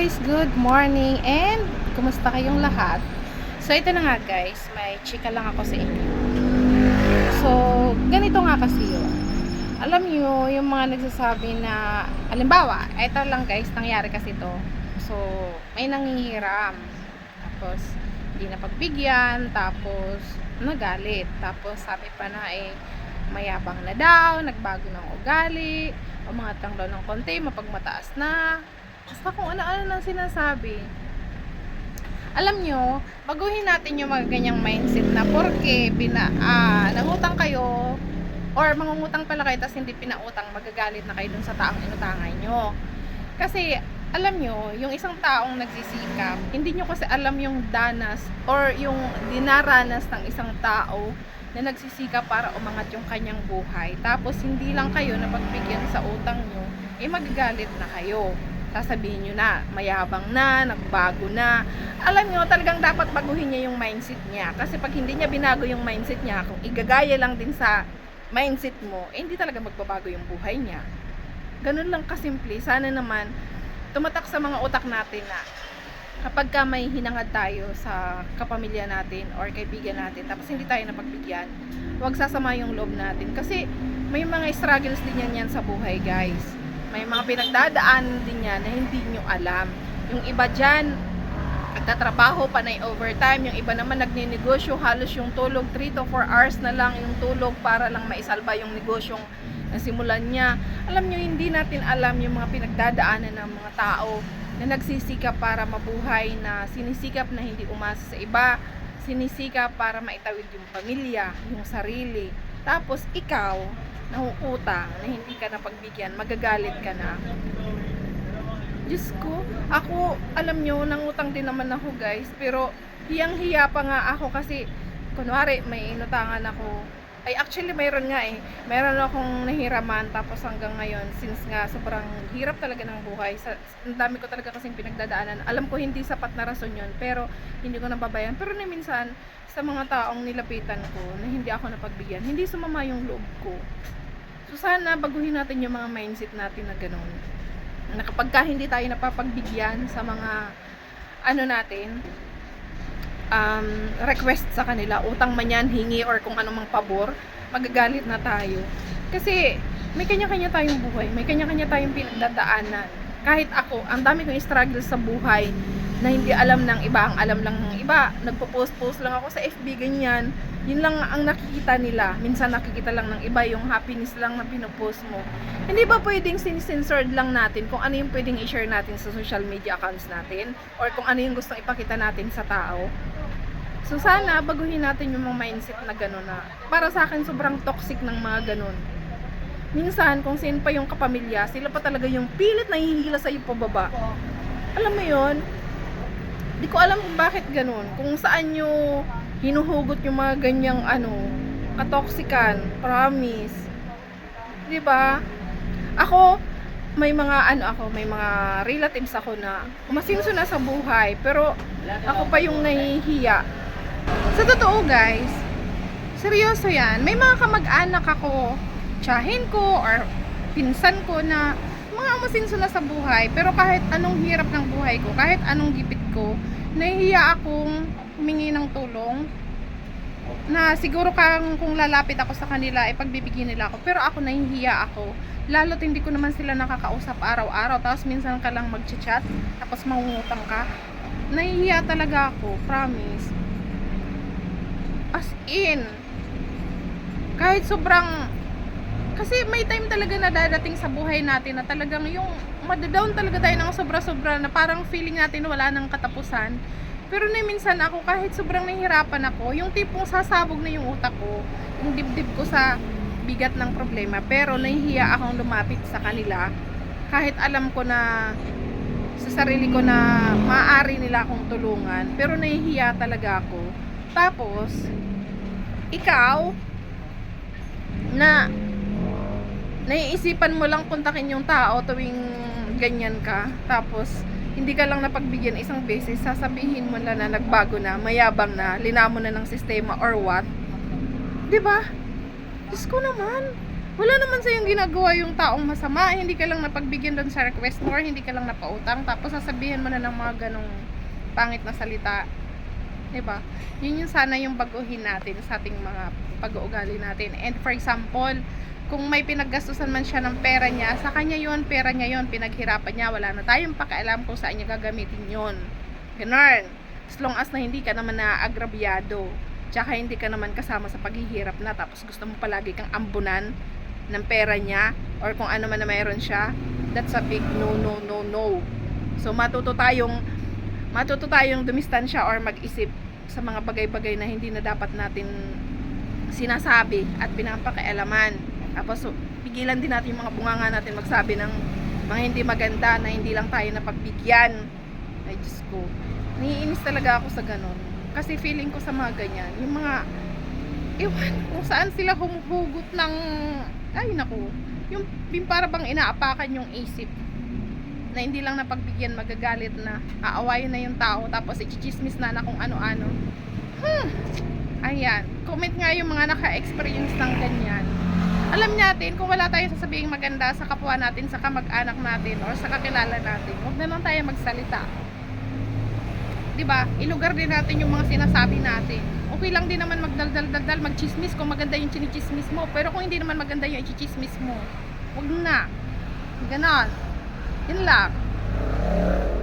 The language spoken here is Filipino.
guys, good morning and kumusta kayong lahat? So ito na nga guys, may chika lang ako sa inyo. So, ganito nga kasi yun. Alam nyo, yung mga nagsasabi na, alimbawa, ito lang guys, nangyari kasi to. So, may nangihiram. Tapos, hindi na pagbigyan. Tapos, nagalit. Tapos, sabi pa na eh, mayabang na daw, nagbago ng ugali, umangat daw ng konti, mapagmataas na. Basta kung ano-ano nang sinasabi. Alam nyo, baguhin natin yung mga ganyang mindset na porke pina, ah, nangutang kayo or mangungutang pala kayo tapos hindi pinautang, magagalit na kayo dun sa taong inutangan nyo. Kasi, alam nyo, yung isang taong nagsisikap, hindi nyo kasi alam yung danas or yung dinaranas ng isang tao na nagsisikap para umangat yung kanyang buhay. Tapos, hindi lang kayo napagbigyan sa utang nyo, eh magagalit na kayo. Sasabihin nyo na, mayabang na, nagbago na. Alam nyo, talagang dapat baguhin niya yung mindset niya. Kasi pag hindi niya binago yung mindset niya, kung igagaya lang din sa mindset mo, eh, hindi talaga magbabago yung buhay niya. Ganun lang kasimple. Sana naman, tumatak sa mga utak natin na kapag ka may hinangad tayo sa kapamilya natin or kaibigan natin, tapos hindi tayo napagbigyan, huwag sasama yung loob natin. Kasi may mga struggles din yan, yan sa buhay, guys. May mga pinagdadaan din yan na hindi nyo alam. Yung iba dyan, nagtatrabaho pa na overtime. Yung iba naman nagninegosyo, halos yung tulog 3 to 4 hours na lang yung tulog para lang maisalba yung negosyong nasimulan niya. Alam nyo, hindi natin alam yung mga pinagdadaanan ng mga tao na nagsisikap para mabuhay, na sinisikap na hindi umasa sa iba, sinisikap para maitawid yung pamilya, yung sarili. Tapos ikaw, nahuutang, na hindi ka napagbigyan, magagalit ka na. Diyos ko, ako, alam nyo, nangutang din naman ako guys, pero hiyang-hiya pa nga ako kasi, kunwari, may inutangan ako. Ay, actually, mayroon nga eh. Mayroon akong nahiraman, tapos hanggang ngayon, since nga sobrang hirap talaga ng buhay, sa, ang dami ko talaga kasing pinagdadaanan. Alam ko hindi sapat na rason yun, pero hindi ko nababayan. Pero na minsan, sa mga taong nilapitan ko, na hindi ako napagbigyan, hindi sumama yung loob ko. So, sana baguhin natin yung mga mindset natin na ganun na kapag ka hindi tayo napapagbigyan sa mga ano natin um, request sa kanila, utang man yan, hingi or kung anumang pabor, magagalit na tayo. Kasi may kanya-kanya tayong buhay, may kanya-kanya tayong pinagdadaanan. Kahit ako, ang dami kong struggle sa buhay na hindi alam ng iba, ang alam lang ng iba. Nagpo-post-post lang ako sa FB, ganyan. Yun lang ang nakikita nila. Minsan nakikita lang ng iba yung happiness lang na pinopost mo. Hindi ba pwedeng sincensored lang natin kung ano yung pwedeng i-share natin sa social media accounts natin? Or kung ano yung gustong ipakita natin sa tao? So sana baguhin natin yung mga mindset na gano'n na para sa akin sobrang toxic ng mga gano'n. Minsan kung sino pa yung kapamilya, sila pa talaga yung pilit na hihila sa iyo pababa. Alam mo yon Di ko alam kung bakit gano'n. Kung saan nyo hinuhugot yung mga ganyang ano, katoksikan, promise. 'Di ba? Ako, may mga ano ako, may mga relatives ako na umasinso na sa buhay, pero ako pa yung nahihiya. Sa totoo guys, seryoso yan. May mga kamag-anak ako, tsahin ko, or pinsan ko na mga umasinso na sa buhay, pero kahit anong hirap ng buhay ko, kahit anong gipit ko, nahihiya akong humingi ng tulong na siguro kang kung lalapit ako sa kanila ay pagbibigyan nila ako. Pero ako nahihiya ako. Lalo't hindi ko naman sila nakakausap araw-araw. Tapos minsan ka lang mag-chat tapos mangungutang ka. Nahihiya talaga ako promise. As in kahit sobrang kasi may time talaga na dadating sa buhay natin na talagang yung madadown talaga tayo ng sobra-sobra na parang feeling natin wala nang katapusan pero na minsan ako kahit sobrang nahihirapan ako, yung tipong sasabog na yung utak ko, yung dibdib ko sa bigat ng problema, pero nahihiya akong lumapit sa kanila kahit alam ko na sa sarili ko na maaari nila akong tulungan, pero nahihiya talaga ako. Tapos, ikaw, na naiisipan mo lang kontakin yung tao tuwing ganyan ka, tapos hindi ka lang napagbigyan isang beses, sasabihin mo na na nagbago na, mayabang na, linamo na ng sistema or what. ba? Diyos ko naman. Wala naman sa yung ginagawa yung taong masama. Hindi ka lang napagbigyan doon sa request mo or hindi ka lang napautang. Tapos sasabihin mo na ng mga ganong pangit na salita. ba? Yun yung sana yung baguhin natin sa ating mga pag-uugali natin. And for example, kung may pinaggastusan man siya ng pera niya, sa kanya yon pera niya yon pinaghirapan niya, wala na tayong pakialam kung saan niya gagamitin yon Ganon. As long as na hindi ka naman naagrabyado, tsaka hindi ka naman kasama sa paghihirap na, tapos gusto mo palagi kang ambunan ng pera niya, or kung ano man na mayroon siya, that's a big no, no, no, no. So, matuto tayong, matuto tayong dumistansya or mag-isip sa mga bagay-bagay na hindi na dapat natin sinasabi at pinapakialaman. Tapos, so, pigilan din natin yung mga bunganga natin magsabi ng mga hindi maganda na hindi lang tayo napagbigyan. Ay, Diyos ko. Naiinis talaga ako sa ganun. Kasi feeling ko sa mga ganyan, yung mga, ewan, kung saan sila humuhugot ng, ay naku, yung, yung para bang inaapakan yung isip na hindi lang napagbigyan magagalit na aawayin na yung tao tapos i-chismis na na kung ano-ano. Hmm. Ayan. Comment nga yung mga naka-experience ng ganyan. Alam natin, kung wala tayong sasabihing maganda sa kapwa natin, sa kamag-anak natin, or sa kakilala natin, huwag na lang tayo magsalita. 'Di ba? Ilugar din natin yung mga sinasabi natin. Okay lang din naman magdaldal-daldal, magchismis kung maganda yung chinichismis mo. Pero kung hindi naman maganda yung ichismis mo, huwag na. Ganon. Yun lang.